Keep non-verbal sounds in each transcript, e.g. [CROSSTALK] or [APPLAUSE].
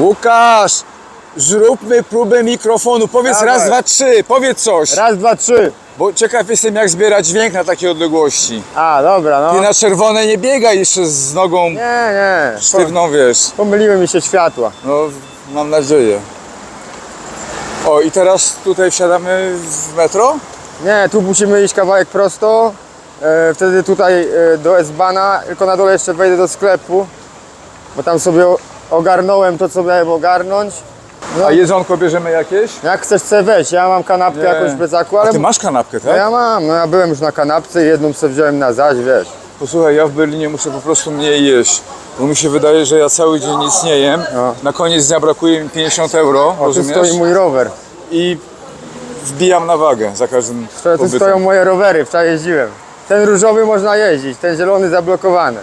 Łukasz, zróbmy próbę mikrofonu. Powiedz Dawaj. raz, dwa, trzy. Powiedz coś. Raz, dwa, trzy. Bo ciekaw jestem, jak zbierać dźwięk na takiej odległości. A, dobra, Ty no. na czerwone nie biegaj jeszcze z nogą Nie, nie. Sztywną, wiesz. pomyliły mi się światła. No, mam nadzieję. O, i teraz tutaj wsiadamy w metro? Nie, tu musimy iść kawałek prosto. E, wtedy tutaj e, do S-Bana, tylko na dole jeszcze wejdę do sklepu, bo tam sobie ogarnąłem to, co miałem ogarnąć. No, A jedzonko bierzemy jakieś? jak chcesz sobie weź, ja mam kanapkę Nie. jakąś plecaku, A ale ty masz kanapkę, no tak? ja mam, no ja byłem już na kanapce i jedną sobie wziąłem na zaś, wiesz. Posłuchaj, ja w Berlinie muszę po prostu mniej jeść, bo mi się wydaje, że ja cały dzień nic nie jem. No. Na koniec dnia brakuje mi 50 euro, O, tu rozumiesz? stoi mój rower. I wbijam na wagę za każdym Tu pobytem. stoją moje rowery, wczoraj jeździłem. Ten różowy można jeździć, ten zielony zablokowany.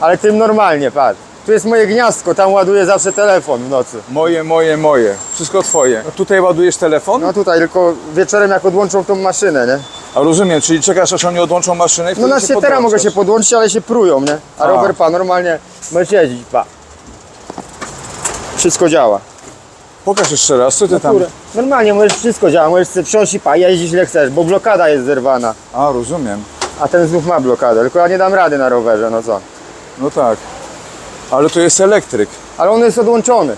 Ale tym normalnie, patrz. Tu jest moje gniazdko, tam ładuję zawsze telefon w nocy. Moje, moje, moje. Wszystko twoje. No tutaj ładujesz telefon? No tutaj, tylko wieczorem jak odłączą tą maszynę, nie? A rozumiem, czyli czekasz aż oni odłączą maszynę i No wtedy na się się teraz mogę podłączasz. się podłączyć, ale się prują, nie? A A. rower pa, normalnie możesz jeździć, pa. Wszystko działa. Pokaż jeszcze raz, co ty tam... Kurde, normalnie możesz wszystko działa, możesz sobie wsiąść i pa, jeździć ile chcesz, bo blokada jest zerwana. A, rozumiem. A ten znów ma blokadę, tylko ja nie dam rady na rowerze, no co. No tak. Ale to jest elektryk. Ale on jest odłączony.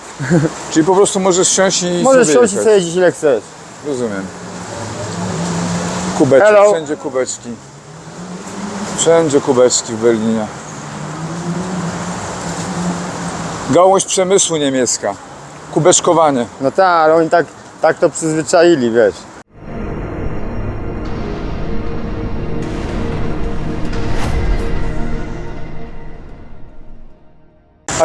[LAUGHS] Czyli po prostu możesz wsiąść i Możesz sobie wsiąść i jechać. sobie jeździć ile chcesz. Rozumiem. Kubeczki, Hello. wszędzie kubeczki. Wszędzie kubeczki w Berlinie. Gałąź przemysłu niemiecka. Kubeczkowanie. No tak, ale oni tak, tak to przyzwyczaili, wiesz.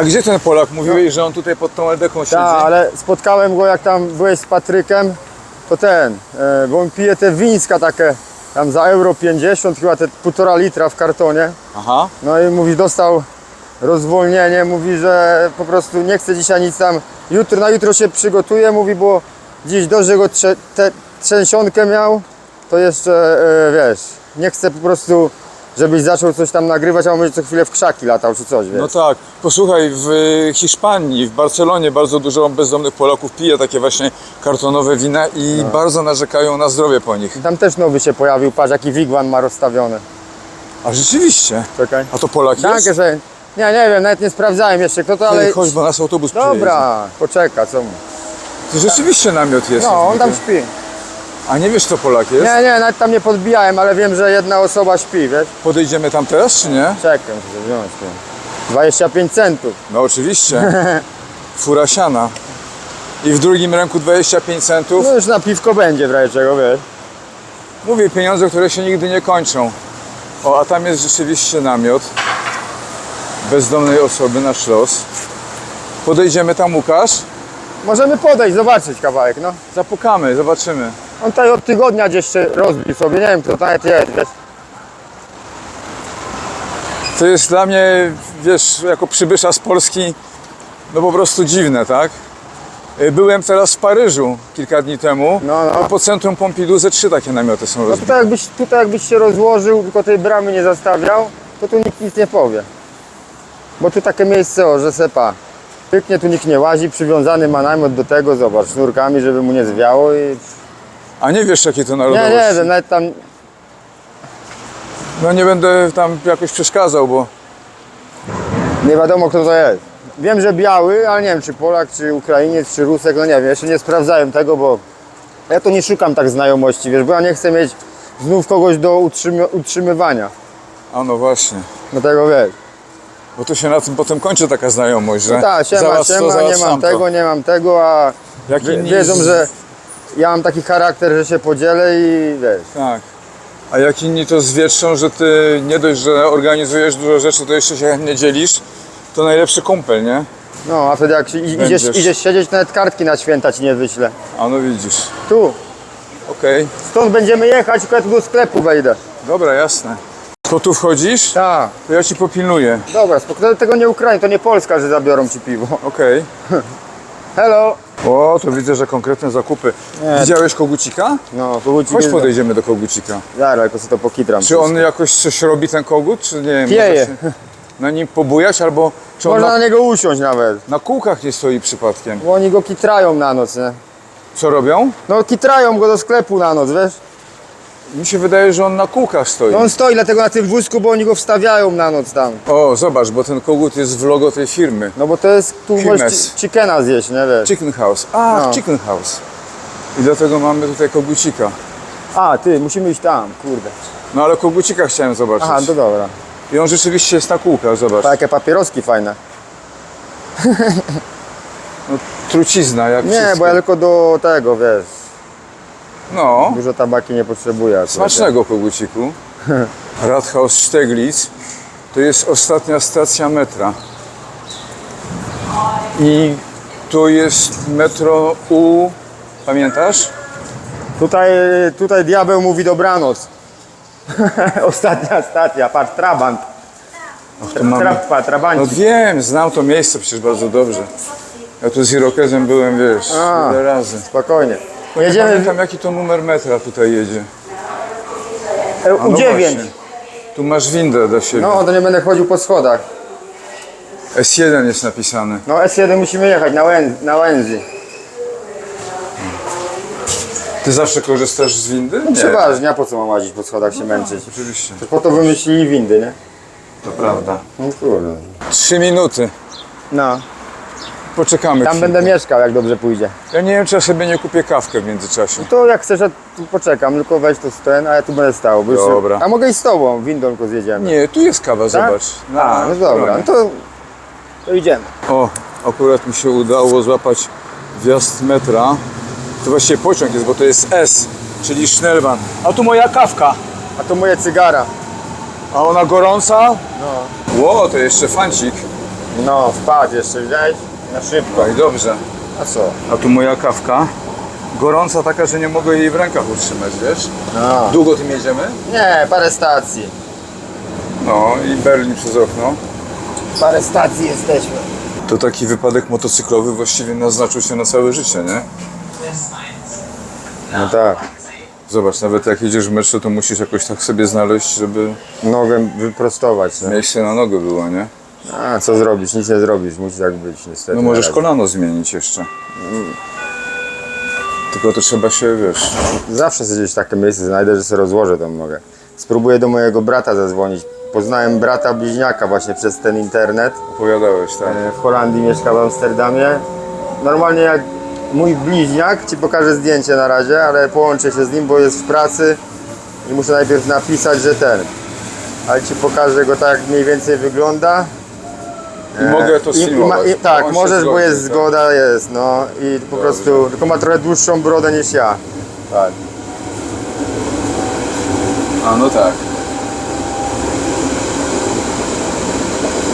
A gdzie ten Polak? Mówiłeś, że on tutaj pod tą LDK siedzi? Tak, ale spotkałem go jak tam byłeś z Patrykiem, to ten, e, bo on pije te wińska takie, tam za euro 50, chyba te półtora litra w kartonie. Aha. No i mówi, dostał rozwolnienie, mówi, że po prostu nie chce dzisiaj nic tam, jutro, na jutro się przygotuje, mówi, bo dziś dość, że go trze, te, trzęsionkę miał, to jeszcze, e, wiesz, nie chce po prostu, żebyś zaczął coś tam nagrywać, a on będzie co chwilę w krzaki latał czy coś, wiesz. No tak. Posłuchaj, w Hiszpanii, w Barcelonie bardzo dużo bezdomnych Polaków pije takie właśnie kartonowe wina i No. bardzo narzekają na zdrowie po nich. Tam też nowy się pojawił, patrz jaki wigwan ma rozstawiony. A rzeczywiście. Czekaj. A to Polak jest? Danke, że... Nie, nie wiem, nawet nie sprawdzałem jeszcze kto to, ale... Ale... Chodź, bo nas autobus Dobra, poczeka, co mu. przyjedzie. To rzeczywiście namiot jest. No, on tam śpi. A nie wiesz, co Polak jest? Nie, nie, nawet tam nie podbijałem, ale wiem, że jedna osoba śpi, wiesz? Podejdziemy tam teraz, czy nie? Czekaj, muszę wziąć. tu. 25 centów. No oczywiście. [LAUGHS] Fura siana. I w drugim ręku 25 centów. No już na piwko będzie w razie czego, wiesz? Mówię, pieniądze, które się nigdy nie kończą. O, a tam jest rzeczywiście namiot bezdomnej osoby na szlos. Podejdziemy tam, Łukasz. Możemy podejść, zobaczyć kawałek, no. Zapukamy, zobaczymy. On tutaj od tygodnia gdzieś się rozbił sobie, nie wiem kto to nawet jest, wiesz? To jest dla mnie, wiesz, jako przybysza z Polski, no po prostu dziwne, tak? Y, Byłem teraz w Paryżu kilka dni temu. No, no. A po centrum Pompidou ze trzy takie namioty są No rozbite. tutaj jakbyś, tutaj jakbyś się rozłożył, tylko tej bramy nie zastawiał, to tu nikt nic nie powie. Bo tu takie miejsce, o, że sepa. Pyknie, tu nikt nie łazi, przywiązany ma namiot do tego, zobacz, sznurkami, żeby mu nie zwiało i... A nie wiesz, jakie to Nie, narodowości? nie wiem, nawet tam... No nie będę tam jakoś przeszkadzał, bo Nie wiadomo kto to jest. Wiem, że biały, ale nie wiem czy Polak, czy Ukrainiec, czy Rusek, no nie wiem, jeszcze nie sprawdzałem tego, bo ja to nie szukam tak znajomości, wiesz, bo ja nie chcę mieć znów kogoś do utrzymy, utrzymywania. a no właśnie. Do tego wiesz. Bo to się na tym potem kończy taka znajomość, że No tak, siema, załatw to, siema, nie mam tego, nie mam tego, a Jak wiedzą, z- że ja mam taki charakter, że się podzielę i wiesz. Tak. A jak inni to zwietrzą, że ty nie dość, że organizujesz dużo rzeczy, to jeszcze się chętnie dzielisz, to najlepszy kumpel, nie? No, a wtedy jak Będziesz. idziesz, idziesz siedzieć, nawet kartki na święta ci nie wyślę. A no widzisz. Tu, Okej. stąd będziemy jechać, tylko ja tu do sklepu wejdę. Dobra, jasne. To tu wchodzisz? Tak. To ja ci popilnuję. Dobra, spokojnie, tego nie Ukraiń, to nie Polska, że zabiorą ci piwo. Okej. [LAUGHS] Hello. O, to widzę, że konkretne zakupy. Nie. Widziałeś kogucika? No, kogucik Chodź jest- podejdziemy do kogucika. Zaraz, tylko sobie to pokitram. Czy on jakoś coś robi, ten kogut, czy nie wiem? Pieje. może się- na nim pobujać, albo czy on Można na, na niego usiąść nawet. na kółkach nie stoi przypadkiem? Bo oni go kitrają na noc, nie? Co robią? No kitrają go do sklepu na noc, wiesz? Mi się wydaje, że on na kółkach stoi. No on stoi dlatego na tym wózku, bo oni go wstawiają na noc tam. O, zobacz, bo ten kogut jest w logo tej firmy. No bo to jest, tu możesz chickena zjeść, nie wiesz? Chicken House. A, No. Chicken House. I dlatego mamy tutaj kogucika. A, ty, musimy iść tam, kurde. No ale kogucika chciałem zobaczyć. Aha, to dobra. I on rzeczywiście jest na kółkach, zobacz. Takie papieroski fajne. Trucizna, jak Nie, wszystko. bo ja tylko do tego, wiesz, No, dużo tabaki nie potrzebuję. akurat. smacznego koguciku. [LAUGHS] Rathaus Steglitz. To jest ostatnia stacja metra. I to jest metro U... Pamiętasz? Tutaj, tutaj diabeł mówi dobranoc. [LAUGHS] Ostatnia stacja, patrz, Trabant. to mamy- Tra, tra, No wiem, znam to miejsce przecież bardzo dobrze. Ja tu z Irokezem byłem, wiesz, A. wiele razy. Spokojnie. Jedziemy pamiętam jaki to numer metra tutaj jedzie. w A no U9. właśnie. Tu masz windę do siebie. No, to nie będę chodził po schodach. S1 jest napisane. No, S1 musimy jechać na, Łę, na Łędzi. Ty zawsze korzystasz z windy? Nie. Przeważnie, a po co mam łazić po schodach się męczyć? Oczywiście, To po to wymyślili windy, nie? to prawda. No kurde. Trzy minuty. No, Poczekamy tam chwilkę. będę mieszkał, jak dobrze pójdzie. Ja nie wiem, czy ja sobie nie kupię kawkę w międzyczasie. To jak chcesz, ja tu poczekam, tylko weź to ten, a ja tu będę stał. Bo już- Dobra. A mogę iść z tobą, windą tylko zjedziemy. Nie, tu jest kawa, zobacz. Na A, no dobra, stronie. no to, to idziemy. O, akurat mi się udało złapać wjazd metra. To właściwie pociąg jest, bo to jest S, czyli Schnellbahn. A tu moja kawka. A to moje cygara. A ona gorąca? No. Ło, to jeszcze fancik. No, wpadł jeszcze, widziałeś? Na szybko. No i dobrze. A co? A tu moja kawka. Gorąca taka, że nie mogę jej w rękach utrzymać, wiesz? No. Długo tym jedziemy? Nie, parę stacji. No i Berlin przez okno. Parę stacji jesteśmy. To taki wypadek motocyklowy właściwie naznaczył się na całe życie, nie? No tak. Zobacz, nawet jak jedziesz w metrze, to musisz jakoś tak sobie znaleźć, żeby Nogę wyprostować. Nie? miejsce na nogę było, nie? A co zrobisz? Nic nie zrobisz. Musi tak być niestety. No możesz kolano zmienić jeszcze. Tylko to trzeba się, wiesz... Zawsze sobie gdzieś takie miejsce znajdę, że sobie rozłożę tą nogę. Spróbuję do mojego brata zadzwonić. Poznałem brata bliźniaka właśnie przez ten internet. Opowiadałeś, tak? E, W Holandii mieszka w Amsterdamie. Normalnie jak mój bliźniak, ci pokażę zdjęcie na razie, ale połączę się z nim, bo jest w pracy i muszę najpierw napisać, że ten. Ale ci pokażę go tak jak mniej więcej wygląda. Mogę to I- i ma- i- tak, możesz, bo jest tak. zgoda, jest, no i po prostu, tylko ma trochę dłuższą brodę niż ja. Tak. A no tak.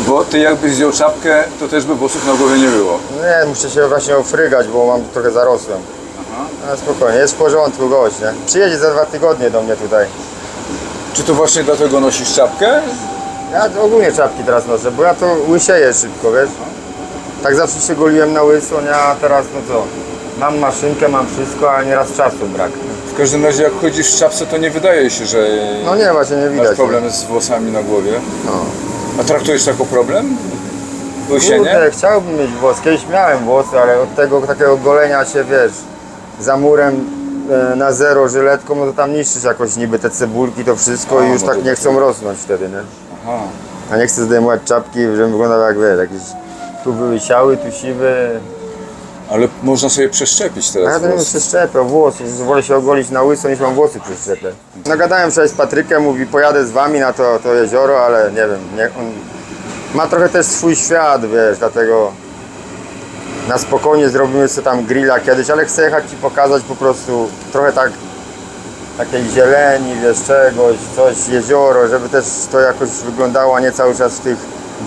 Bo ty jakbyś zdjął czapkę, to też by włosów na głowie nie było. Nie, muszę się właśnie ofrygać, bo mam trochę zarosłem. Ale spokojnie, jest w porządku gość, nie? Przyjedzie za dwa tygodnie do mnie tutaj. Czy to właśnie dlatego nosisz czapkę? Ja ogólnie czapki teraz noszę, bo ja to łysieję szybko, wiesz? Tak zawsze się goliłem na łyso, nie? A teraz no co? Mam maszynkę, mam wszystko, ale nieraz czasu brak. W każdym razie jak chodzisz w czapce, to nie wydaje się, że No nie, właśnie nie masz widać. problem z włosami na głowie. No. A traktujesz to jako problem? Łysienie? Kurde, chciałbym mieć włos. Kiedyś miałem włosy, ale od tego takiego golenia się, wiesz, za murem e, na zero żyletką, no to tam niszczysz jakoś niby te cebulki, to wszystko A, i już no tak to nie tak. chcą rosnąć wtedy, nie? A nie chcę zdejmować czapki, żebym wyglądał jak, wiesz, jakieś tu były siały, tu siwy. Ale można sobie przeszczepić A teraz ja to nie włosy. przeszczepię włosy, wolę się ogolić na łyso niż mam włosy przeszczepiać. Nagadałem wczoraj z Patrykiem, mówi pojadę z wami na to, to jezioro, ale nie wiem, nie, on ma trochę też swój świat, wiesz, dlatego na spokojnie zrobimy sobie tam grilla kiedyś, ale chcę jechać Ci pokazać po prostu trochę tak takiej zieleni, wiesz, czegoś, coś, jezioro, żeby też to jakoś wyglądało, a nie cały czas w tych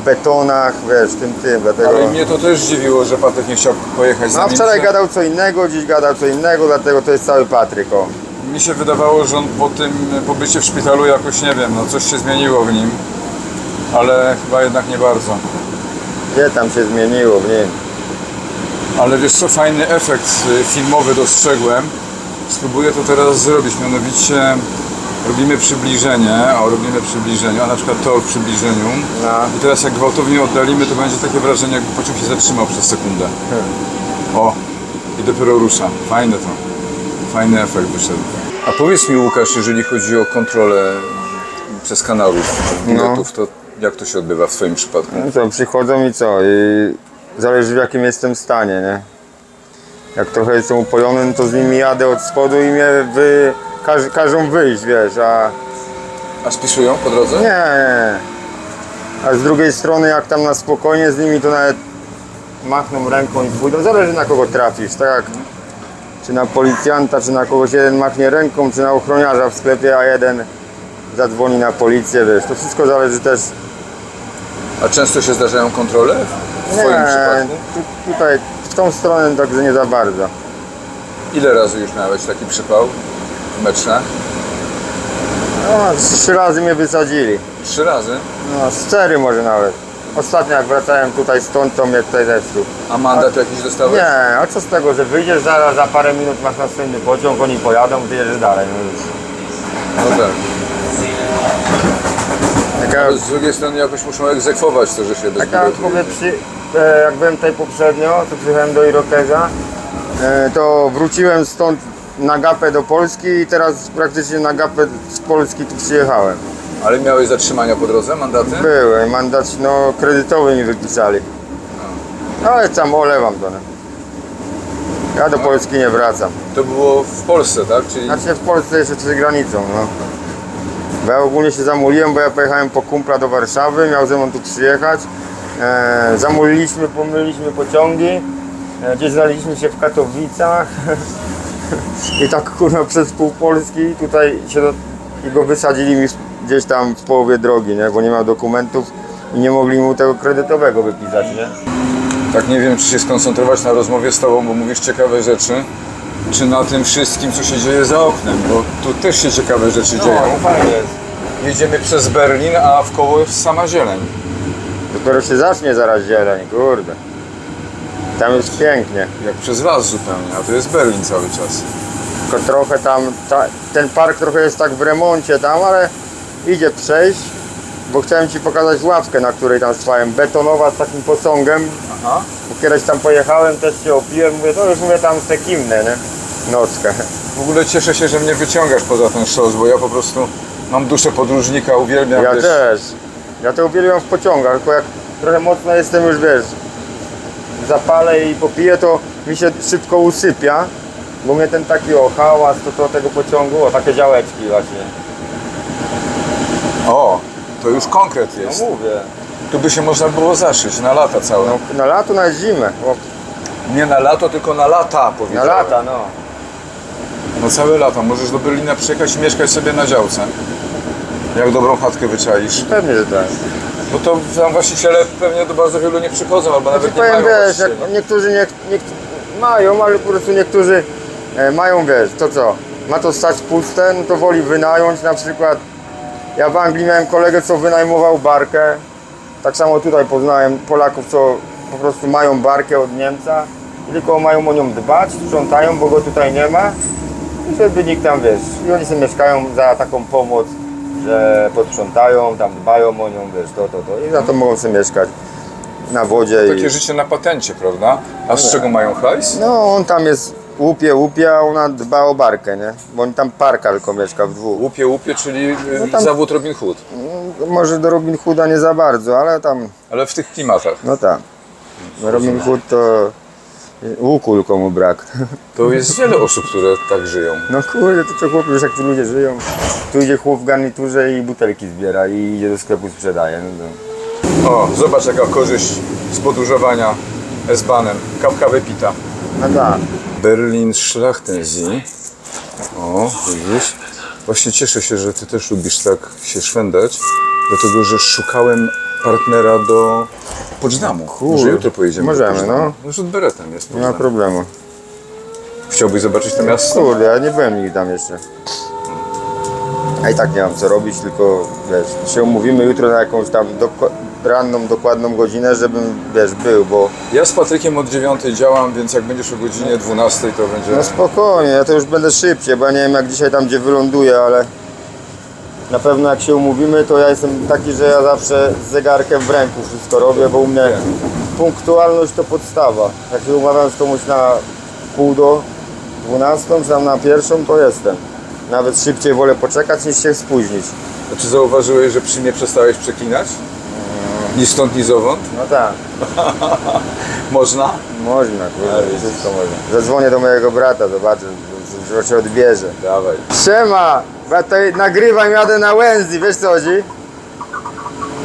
betonach, wiesz, tym, tym, dlatego... Ale mnie to też dziwiło, że Patryk nie chciał pojechać z No a nami. wczoraj gadał co innego, dziś gadał co innego, dlatego to jest cały Patryk, o. Mi się wydawało, że on po tym pobycie w szpitalu jakoś, nie wiem, no coś się zmieniło w nim. Ale chyba jednak nie bardzo. Gdzie tam się zmieniło w nim? Ale wiesz co, fajny efekt y, filmowy dostrzegłem. Spróbuję to teraz zrobić, mianowicie Robimy przybliżenie, o robimy przybliżenie, a na przykład tor w przybliżeniu. No. I teraz jak gwałtownie oddalimy, to będzie takie wrażenie, jakby pociąg się zatrzymał przez sekundę. O, i dopiero rusza. Fajne to. Fajny efekt wyszedł. A powiedz mi Łukasz, jeżeli chodzi o kontrolę przez kanałów biletów, to jak to się odbywa w Twoim przypadku? No to przychodzą i co? I zależy w jakim jestem stanie, nie? Jak trochę jestem upojony, no to z nimi jadę od spodu i mnie wy... Każ, każą wyjść, wiesz, a A spisują po drodze? nie, nie. A z drugiej strony jak tam na spokojnie z nimi to nawet machną ręką i pójdą. Zależy na kogo trafisz, tak czy na policjanta, czy na kogoś jeden machnie ręką, czy na ochroniarza w sklepie, a jeden zadzwoni na policję, wiesz. To wszystko zależy też A często się zdarzają kontrole w Twoim Nie, przypadku? tu, tutaj tą stronę także nie za bardzo. Ile razy już miałeś taki przypał w meczach? No, trzy razy mnie wysadzili. Trzy razy. No, z cztery może nawet. Ostatnio jak wracałem tutaj stąd, to mnie tutaj zepsuł. A mandat jakiś dostałeś? Nie, a co z tego, że wyjdziesz, za, za parę minut masz następny pociąg, oni pojadą, ty jedziesz dalej. No. No tak. taka, z drugiej strony jakoś muszą egzekwować to, że się bez taka przy, jak byłem tutaj poprzednio, to przyjechałem do Irokeza, e, to wróciłem stąd na gapę do Polski i teraz praktycznie na gapę z Polski tu przyjechałem. Ale miałeś zatrzymania po drodze, mandaty? Były, mandat no, kredytowy mi wypisali. No, Ale tam olewam to. Nie? Ja do Polski nie wracam. To było w Polsce, tak? Czyli Znaczy w Polsce jeszcze przed granicą. No. Bo ja ogólnie się zamuliłem, bo ja pojechałem po kumpla do Warszawy, miał ze mną tu przyjechać. E, zamuliliśmy, pomyliliśmy pociągi. E, gdzieś znaleźliśmy się w Katowicach. [LAUGHS] I tak kurwa przez pół Polski tutaj się do, i go wysadzili mi gdzieś tam w połowie drogi, nie? bo nie miał dokumentów i nie mogli mu tego kredytowego wypisać, nie? tak nie wiem, czy się skoncentrować na rozmowie z Tobą, bo mówisz ciekawe rzeczy, czy na tym wszystkim, co się dzieje za oknem, bo tu też się ciekawe rzeczy dzieją. fajnie jest. Jedziemy przez Berlin, a w koło jest sama zieleń. Dopiero się zacznie zaraz zieleń, kurde. Tam jest pięknie. Jak przez las zupełnie, a to jest Berlin cały czas. Tylko trochę tam, ta, ten park trochę jest tak w remoncie tam, ale idzie przejść, bo chciałem Ci pokazać ławkę, na której tam stałem, betonowa z takim posągiem, Aha. bo kiedyś tam pojechałem, też się opiłem, mówię, to już mówię tam se kimnę, nie? Nockę. W ogóle cieszę się, że mnie wyciągasz poza ten sztos, bo ja po prostu mam duszę podróżnika, uwielbiam Ja też. Ja to uwielbiam w pociągach, tylko jak trochę mocno jestem już, wiesz, zapalę i popiję, to mi się szybko usypia, bo mnie ten taki o hałas, to, to tego pociągu, o takie działeczki właśnie. O, to już konkret jest. No mówię. Tu by się można było zaszyć na lata całe. No, na lato, na zimę. O, Nie na lato, tylko na lata na powiedziałem. lata, no. No całe lata. Możesz do Berlina przyjechać i mieszkać sobie na działce. Jak dobrą chatkę wyczaisz. Pewnie, że tak. Bo to tam właściciele pewnie do bardzo wielu nie przychodzą, albo nawet nie Powiem, mają wiesz, właścicieli. jak niektórzy nie, nie, mają, ale po prostu niektórzy e, mają, wiesz, to co, ma to stać puste, no to woli wynająć na przykład. Ja w Anglii miałem kolegę, co wynajmował barkę. Tak samo tutaj poznałem Polaków, co po prostu mają barkę od Niemca i tylko mają o nią dbać, sprzątają, bo go tutaj nie ma. I żeby nikt tam, wiesz, i oni sobie mieszkają za taką pomoc, że posprzątają, tam dbają o nią, wiesz, to, to, to. I za to mogą sobie mieszkać na wodzie. i... Takie życie na patencie, prawda? A z czego mają hajs? No, on tam jest, łupie, łupie, a ona dba o barkę, nie? Bo on tam parka tylko mieszka w dwóch. Łupie, łupie, czyli y, tam- zawód Robin Hood. Może do Robin Hooda nie za bardzo, ale tam, Ale w tych klimatach. no tak. Robin Hood to łuku tylko mu brak. [LAUGHS] To jest wiele osób, które tak żyją. No kurde, to co chłop, wiesz jak tu ludzie żyją. Tu idzie chłop w garniturze i butelki zbiera i idzie do sklepu sprzedaje. No to... O, zobacz jaka korzyść z podróżowania S-Bahnem. Kawka wypita. No tak. Berlin Schlachtensee. O, widzisz? Właśnie cieszę się, że ty też lubisz tak się szwendać, dlatego że szukałem partnera do Poczdamu. Może jutro pojedziemy możemy, do Poczdamu. no. No rzut beretem jest Nie ma Poczdam. problemu. Chciałbyś zobaczyć to miasto? Kurde, ja nie byłem nigdy tam jeszcze. A i tak nie mam co robić, tylko wiesz, się umówimy jutro na jakąś tam doko- ranną, dokładną godzinę, żebym, wiesz, był, bo Ja z Patrykiem od 9 działam, więc jak będziesz o godzinie 12 to będzie... no spokojnie, ja to już będę szybciej, bo ja nie wiem jak dzisiaj tam gdzie wyląduję, ale Na pewno jak się umówimy, to ja jestem taki, że ja zawsze z zegarkiem w ręku wszystko robię, bo u mnie punktualność to podstawa. Jak się umawiam z komuś na pół do 12, czy tam na pierwszą, to jestem. Nawet szybciej wolę poczekać niż się spóźnić. A czy zauważyłeś, że przy mnie przestałeś przeklinać? Ni stąd, ni zowąd? No tak, [LAUGHS] Można? można, kurde, wszystko można. Zadzwonię do mojego brata, zobaczę, że się odbierze. Dawaj. Siema, ja tutaj nagrywam, jadę na Łęzy, wiesz co chodzi?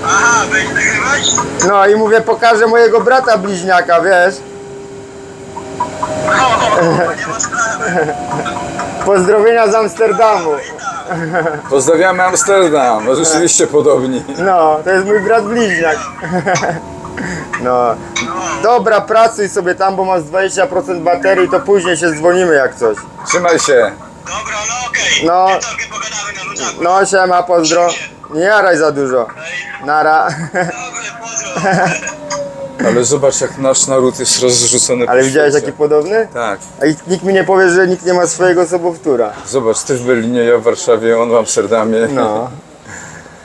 Aha, będziesz nagrywać? No i mówię, pokażę mojego brata bliźniaka, wiesz? O, nie ma sprawy. Pozdrowienia z Amsterdamu. Pozdrawiamy Amsterdam, no rzeczywiście podobni. No, to jest mój brat bliźniak. No. Dobra, pracuj sobie tam, bo masz 20% baterii, to później się dzwonimy jak coś. Trzymaj się. Dobra, no okej. No. Wieczorkiem pogadamy na ludziach. No siema, pozdro. Nie jaraj za dużo. Nara. Dobry, pozdro. [LAUGHS] Ale zobacz jak nasz naród jest rozrzucony Ale po widziałeś świecie. jaki podobny? Tak. A i nikt mi nie powie, że nikt nie ma swojego sobowtóra. Zobacz, ty w Berlinie, ja w Warszawie, on w Amsterdamie. No.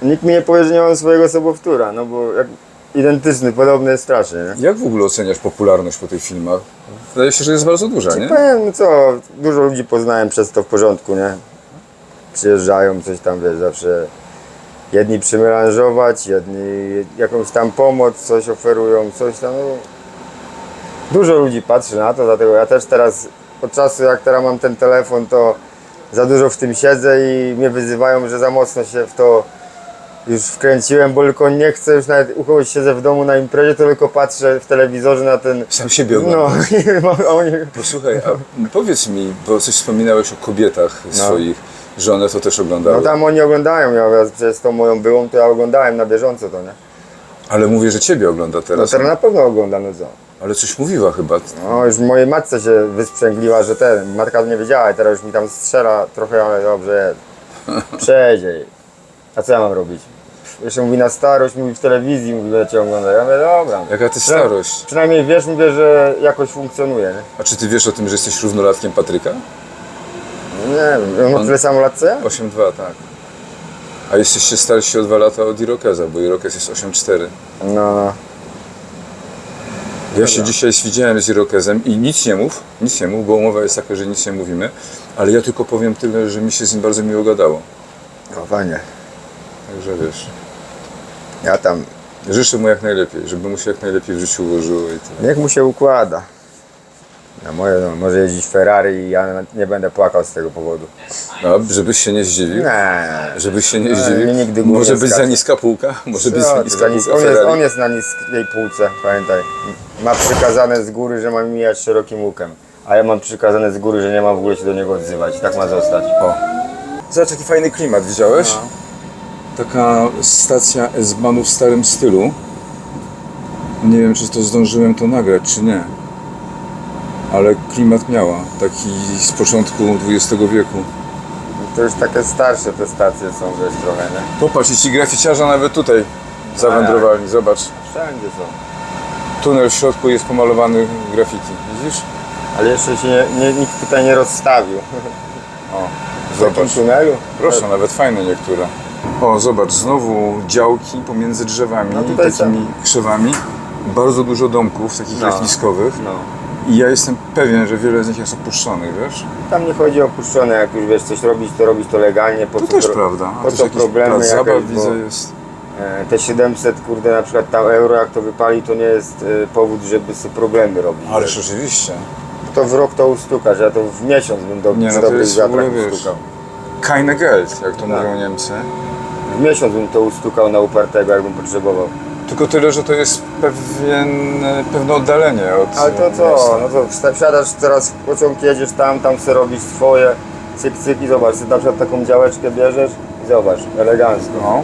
Nikt mi nie powie, że nie mam swojego sobowtóra, no bo jak identyczny, podobny jest strasznie, nie? Jak w ogóle oceniasz popularność po tych filmach? Wydaje się, że jest bardzo duża, nie? Powiem, no co, dużo ludzi poznałem przez to w porządku, nie? Przyjeżdżają, coś tam, wiesz, zawsze jedni przymelanżować, jedni jakąś tam pomoc, coś oferują, coś tam, no. Dużo ludzi patrzy na to, dlatego ja też teraz, od czasu jak teraz mam ten telefon, to za dużo w tym siedzę i mnie wyzywają, że za mocno się w to już wkręciłem, bo tylko nie chcę już nawet u kogoś siedzę w domu na imprezie, to tylko patrzę w telewizorze na ten Sam siebie no, [LAUGHS] oglądasz. oni, Posłuchaj, a powiedz mi, bo coś wspominałeś o kobietach swoich, że one to też oglądały. no tam oni oglądają, ja przez tą moją byłą, to ja oglądałem na bieżąco to, nie? Ale mówię, że ciebie ogląda No teraz. teraz na pewno ogląda, no co? Ale coś mówiła chyba. No już mojej matce się wysprzęgliła, że ten, matka nie wiedziała i teraz już mi tam strzela trochę, ale dobrze jest. [LAUGHS] Przejdzie. A co ja mam robić? Jeszcze mówi na starość, mówi w telewizji, mówi, że cię ogląda. Ja mówię, dobra. Jaka ty starość? Przynajmniej wiesz, mówię, że jakoś funkcjonuje, nie? A czy ty wiesz o tym, że jesteś równolatkiem Patryka? Nie wiem, on ma On- tyle samo lat co ja? 8-2, tak. A jesteście starsi o 2 lata od Irokeza, bo Irokez jest 8-4. No, no. Ja się dzisiaj widziałem z Irokezem i nic nie mów, nic nie mów, bo umowa jest taka, że nic nie mówimy, ale ja tylko powiem tyle, że mi się z nim bardzo miło gadało. No fajnie. Także wiesz, Ja tam, życzę mu jak najlepiej, żeby mu się jak najlepiej w życiu ułożyło i tyle. niech mu się układa. Na moje, no, może jeździć Ferrari i ja nie będę płakał z tego powodu. No, żebyś się nie zdziwił. Nie. Żebyś się nie Nie, zdziwił. mnie nigdy gówno Może być za skacze. niska półka, może być za niska półka on, jest, Ferrari. on jest na niskiej półce, pamiętaj. Ma przykazane z góry, że ma mijać szerokim łukiem. A ja mam przykazane z góry, że nie mam w ogóle się do niego odzywać. I tak ma zostać. O. Zobacz jaki fajny klimat, widziałeś? Taka stacja S-Bahnu w starym stylu. Nie wiem, czy to zdążyłem to nagrać, czy nie. Ale klimat miała, taki z początku XX wieku. To już takie starsze te stacje są, wiesz, trochę, nie? Popatrz, i ci graficiarze nawet tutaj zawędrowali, zobacz. Wszędzie są. Tunel w środku jest pomalowany graffiti, widzisz? Ale jeszcze się nie, nie, nikt tutaj nie rozstawił. O, W takim zobacz. tunelu. Proszę, nawet fajne niektóre. O, zobacz, znowu działki pomiędzy drzewami, No takimi krzewami. Bardzo dużo domków takich No. letniskowych. No. I ja jestem pewien, że wiele z nich jest opuszczonych, wiesz? Tam nie chodzi o opuszczone, jak już wiesz coś robić, to robić to legalnie. Po To co też pro- prawda. A Po co problemy plac zabaw widzę jest. e, te 700, kurde, na przykład tam euro, jak to wypali, to nie jest e, powód, żeby sobie problemy robić. Ależ oczywiście. To w rok to ustukasz, ja to w miesiąc bym do, Nie, no to jest w ogóle, wiatrach wiesz, ustukał. Keine Geld, jak to Tak. mówią Niemcy. W miesiąc bym to ustukał na upartego, jakbym potrzebował. Tylko tyle, że to jest pewien, pewne oddalenie od Ale to miasta. co, no to wsta- wsiadasz teraz w pociąg, jedziesz tam, tam sobie robisz swoje, cyk, cyk i zobacz, ty na przykład taką działeczkę bierzesz i zobacz, elegancko. No.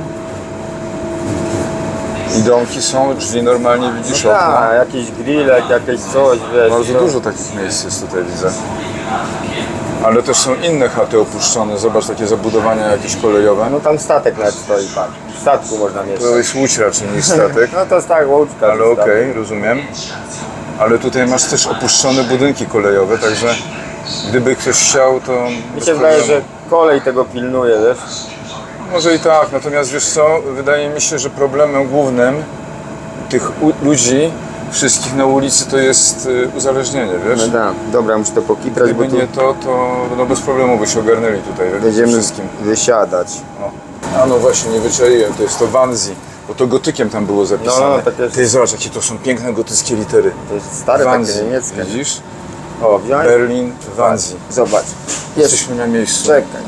I domki są, drzwi normalnie widzisz No okna. tak, jakiś grillek, jakieś coś, wiesz. Bardzo to- dużo takich miejsc jest tutaj, widzę. Ale też są inne chaty opuszczone. Zobacz, takie zabudowania jakieś kolejowe. No tam statek nawet stoi, patrz. W statku można mieszkać. To jest łódź raczej niż statek. [LAUGHS] No to jest tak, łódźka. Ale okej, statek. rozumiem. Ale tutaj masz też opuszczone budynki kolejowe, także gdyby ktoś chciał, to Mi się wydaje, że kolej tego pilnuje, wiesz. Może i tak, natomiast wiesz co, wydaje mi się, że problemem głównym tych ludzi, wszystkich na ulicy to jest y, uzależnienie, wiesz? No tak, dobra, muszę to pokitrać, bo Gdyby tu nie to, to no bez problemu by się ogarnęli tutaj będziemy wszystkim. wysiadać. A no właśnie, nie wyczaiłem, to jest to Wanzi, bo to gotykiem tam było zapisane. No, tak jest. Ty zobacz, jakie to są piękne gotyckie litery. To jest stare Wanzi, takie niemieckie. widzisz? O, Wziąć? Berlin, Wanzi. Zobacz. Jest. Jesteśmy na miejscu. Czekaj.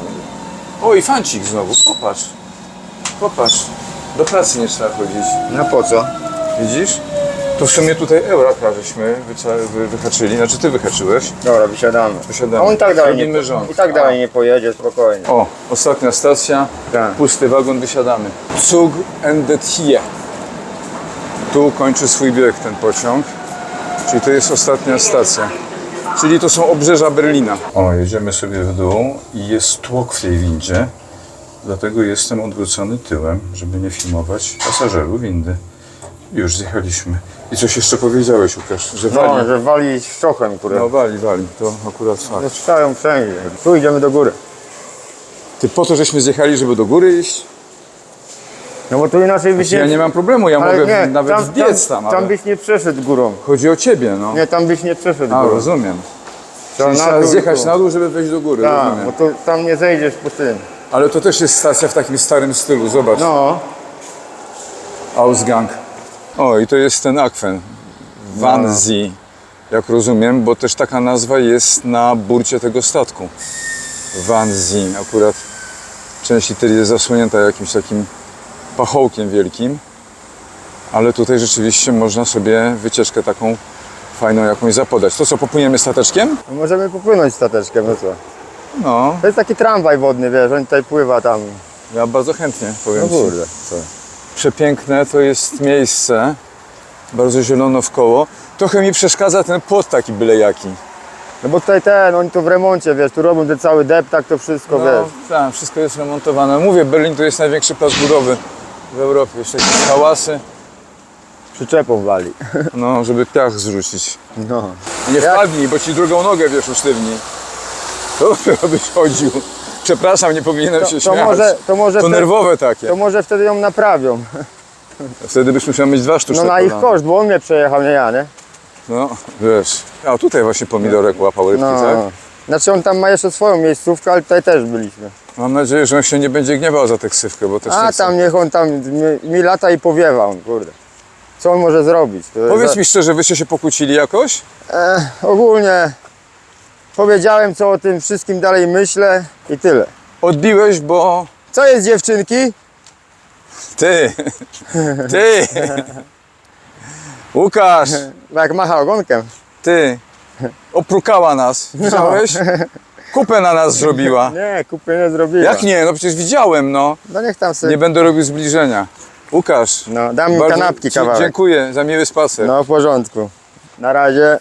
O, i fancik znowu, popatrz. Popatrz. Do pracy nie trzeba chodzić. No po co? Widzisz? To w sumie tutaj euraka żeśmy wyca- wy, wyhaczyli, znaczy ty wyhaczyłeś. Dobra, wysiadamy. Wysiadamy. A on i tak dalej Robimy nie, rząd. i tak dalej nie pojedzie, spokojnie. O, ostatnia stacja, Tak. pusty wagon, wysiadamy. Zug endet hier. Tu kończy swój bieg ten pociąg, czyli to jest ostatnia stacja. Czyli to są obrzeża Berlina. O, jedziemy sobie w dół i jest tłok w tej windzie, dlatego jestem odwrócony tyłem, żeby nie filmować pasażerów windy. Już zjechaliśmy. I coś jeszcze powiedziałeś, Łukasz, że No, wali. że wali szczochem, kurde. No wali, wali, to akurat fakt. Zostają wszędzie. Tu idziemy do góry. Ty po to, żeśmy zjechali, żeby do góry iść? No bo tu inaczej byś Ja nie mam problemu, ja mogę nie, nawet tam, wbiec tam, tam, ale tam byś nie przeszedł górą. chodzi o ciebie, no. Nie, tam byś nie przeszedł A, górą. rozumiem. Trzeba Czyli na trzeba dół zjechać tu. na dół, żeby wejść do góry, Tak, bo rozumiem. tam nie zejdziesz po tym. Ale to też jest stacja w takim starym stylu, zobacz. No, Ausgang. O, i to jest ten akwen. Wanzi, jak rozumiem, bo też taka nazwa jest na burcie tego statku. Wanzi. Akurat część litery jest zasłonięta jakimś takim pachołkiem wielkim. Ale tutaj rzeczywiście można sobie wycieczkę taką fajną jakąś zapodać. To co, popłyniemy stateczkiem? no możemy popłynąć stateczkiem, no co. No, To jest taki tramwaj wodny, wiesz, on tutaj pływa tam. ja bardzo chętnie powiem No ci. kurde, co. Przepiękne to jest miejsce, bardzo zielono w koło. Trochę mi przeszkadza ten płot taki byle jaki. No bo tutaj ten, oni tu w remoncie, wiesz, tu robią ten cały deptak, to wszystko, No, wiesz. tak, wszystko jest remontowane. Mówię, Berlin to jest największy plac budowy w Europie. Jeszcze jakieś hałasy, Przyczepą wali. [LAUGHS] no, żeby piach zrzucić. No. Nie Jak- wpadnij, bo ci drugą nogę, wiesz, usztywni. To byś chodził. Przepraszam, nie powinienem To, się to śmiać. może, to może, To nerwowe takie. to może wtedy ją naprawią. [LAUGHS] Wtedy byś musiał mieć dwa sztuczne No na ich kolana. koszt, bo on mnie przejechał, nie ja, nie? No, wiesz. A tutaj właśnie pomidorek łapał rybki, No. tak? Znaczy on tam ma jeszcze swoją miejscówkę, ale tutaj też byliśmy. Mam nadzieję, że on się nie będzie gniewał za tę ksywkę, bo też A chcę. tam niech on tam mi, mi lata i powiewa on, kurde. Co on może zrobić? To Powiedz za- mi szczerze, wyście się pokłócili jakoś? E, ogólnie powiedziałem co o tym wszystkim dalej myślę i tyle. Odbiłeś, bo Co jest dziewczynki? ty, ty, Łukasz, [LAUGHS] Jak macha ogonkiem. ty, oprukała nas, widziałeś? Kupę na nas zrobiła. [LAUGHS] Nie, kupy nie zrobiła. Jak nie? No przecież widziałem, no. No niech tam sobie... Nie będę robił zbliżenia. Łukasz, No, dam mi kanapki kawałek. dziękuję za miły spacer. No w porządku. Na razie.